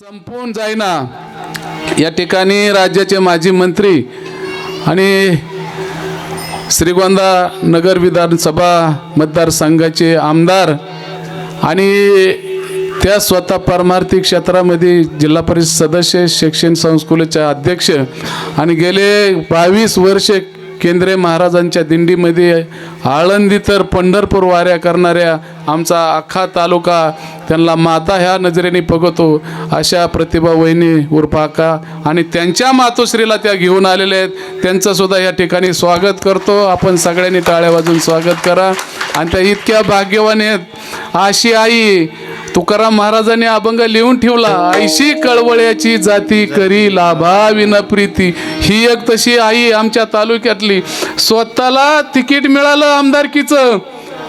संपून जाईना. या ठिकाणी राज्याचे माजी मंत्री आणि श्रीगोंदा नगर विधानसभा मतदारसंघाचे आमदार आणि त्या स्वतः परमार्थी क्षेत्रामध्ये जिल्हा परिषद सदस्य शिक्षण संस्कुलाच्या अध्यक्ष आणि गेले बावीस वर्षे केंद्रे महाराजांच्या दिंडीमध्ये आळंदी तर पंढरपूर वाऱ्या करणाऱ्या आमचा अख्खा तालुका त्यांना माता ह्या नजरेने बघतो. अशा प्रतिभा वहिनी उर्फाका आणि त्यांच्या मातोश्रीला त्या घेऊन आलेल्या आहेत. त्यांचंसुद्धा या ठिकाणी स्वागत करतो. आपण सगळ्यांनी टाळ्या वाजून स्वागत करा. आणि त्या इतक्या भाग्यवान आहेत. अशी आई तुकाराम महाराजांनी अभंग लिहून ठेवला ऐशी कळवळ्याची जाती करी लाभा विन प्रीती. ही एक तशी आई आमच्या तालुक्यातली. स्वतःला तिकीट मिळालं आमदारकीचं.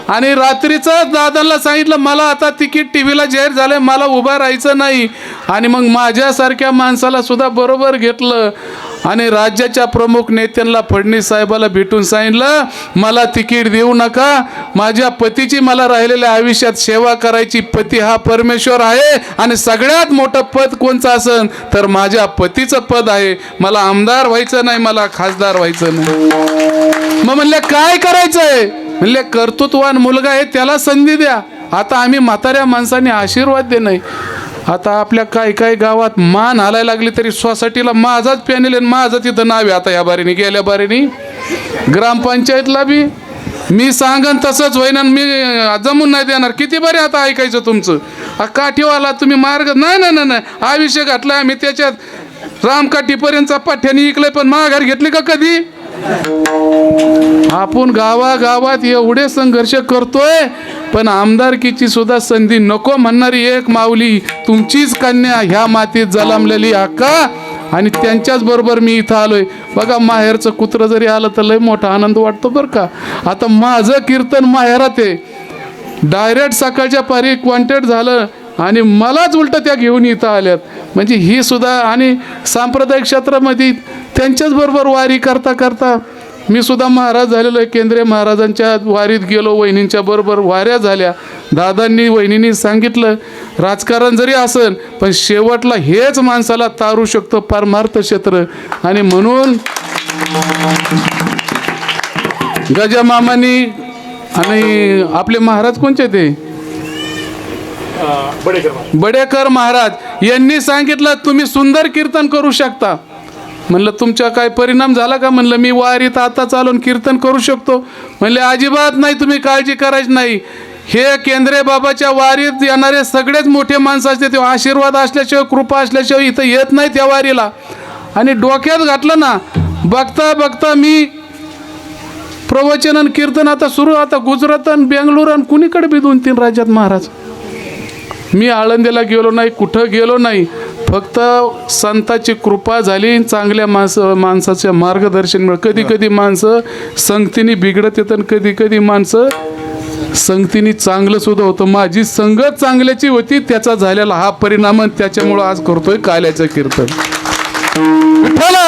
आणि रात्रीचं दादांना सांगितलं मला आता तिकीट टी व्हीला जाहीर झालं मला उभं राहायचं नाही. आणि मग माझ्यासारख्या माणसाला सुद्धा बरोबर घेतलं. आणि राज्याच्या प्रमुख नेत्यांना फडणवीस साहेबाला भेटून सांगितलं मला तिकीट देऊ नका. माझ्या पतीची मला राहिलेल्या आयुष्यात सेवा करायची पती हा परमेश्वर आहे आणि सगळ्यात मोठं पद कोणचं असन? तर माझ्या पतीचं पद आहे. मला आमदार व्हायचं नाही मला खासदार व्हायचं नाही. मग म्हणलं काय करायचं आहे म्हणले कर्तृत्वान मुलगा आहे त्याला संधी द्या. आता आम्ही म्हाताऱ्या माणसांनी आशीर्वाद दे नाही. आता आपल्या काही काही गावात मान हालायला लागली तरी सोसायटीला माझाच पॅनेल आहे माझं तिथं नाव आहे. आता या बारीने गेल्या बारीने. ग्रामपंचायतला बी. मी सांगन तसंच होईन आणि मी जमून नाही देणार. किती बरे आता ऐकायचं तुमचं? काठीवाला तुम्ही मार्ग नाही नाही नाही नाही. हा विषय घातला आम्ही त्याच्यात. रामकाठीपर्यंतचा पाठ्याने इकलंय पण माघार घेतली का कधी? आपण गावागावात एवढे संघर्ष करतोय पण आमदारकीची सुद्धा संधी नको म्हणणारी एक माऊली तुमचीच कन्या ह्या मातीत जलमलेली अक्का आणि त्यांच्याच बरोबर मी इथं आलोय. बघा माहेरचं कुत्रं जरी आलं तर लय मोठा आनंद वाटतो बरं का? आता माझं कीर्तन माहेरात आहे. डायरेक्ट सकाळच्या पारी क्वांटेड झालं आणि मलाच उलटं त्या घेऊन इथं आल्यात. म्हणजे ही सुद्धा आणि सांप्रदायिक क्षेत्रामध्ये त्यांच्याच बरोबर वारी करता करता मी सुद्धा महाराज झालेलो आहे. केंद्रीय महाराजांच्या वारीत गेलो वहिनींच्या बरोबर वाऱ्या झाल्या. दादांनी वहिनींनी सांगितलं राजकारण जरी असेल पण शेवटला हेच माणसाला तारू शकतो परमार्थ क्षेत्र. आणि म्हणून गजामामानी आणि आपले महाराज कोणचे ते? बडेकर महाराज. यांनी सांगितलं तुम्ही सुंदर कीर्तन करू शकता. म्हणलं तुमच्या काय परिणाम झाला का? म्हणलं मी वारीत आता चालून कीर्तन करू शकतो. म्हणले अजिबात नाही तुम्ही काळजी करायची नाही. हे केंद्रे बाबाच्या वारीत येणारे सगळेच मोठे माणसं असते ते आशीर्वाद असल्याशिवाय कृपा असल्याशिवाय इथं येत नाही त्या वारीला. आणि डोक्यात घातलं ना बघता बघता मी प्रवचन आणि कीर्तन आता सुरू आता गुजरात आणि बेंगलोर आणि कुणीकडे बी दोन तीन राज्यात महाराज. मी आळंदीला गेलो नाही कुठं गेलो नाही फक्त संताची कृपा झाली चांगल्या माणसं माणसाच्या मार्गदर्शन मिळ कधी कधी माणसं संगतीने बिघडत येतं आणि कधी कधी माणसं संगतीने चांगलं सुद्धा होतं. माझी संगत चांगल्याची होती त्याचा झालेला हा परिणाम आणि त्याच्यामुळं आज करतोय काल्याचं कीर्तन. विठ्ठला!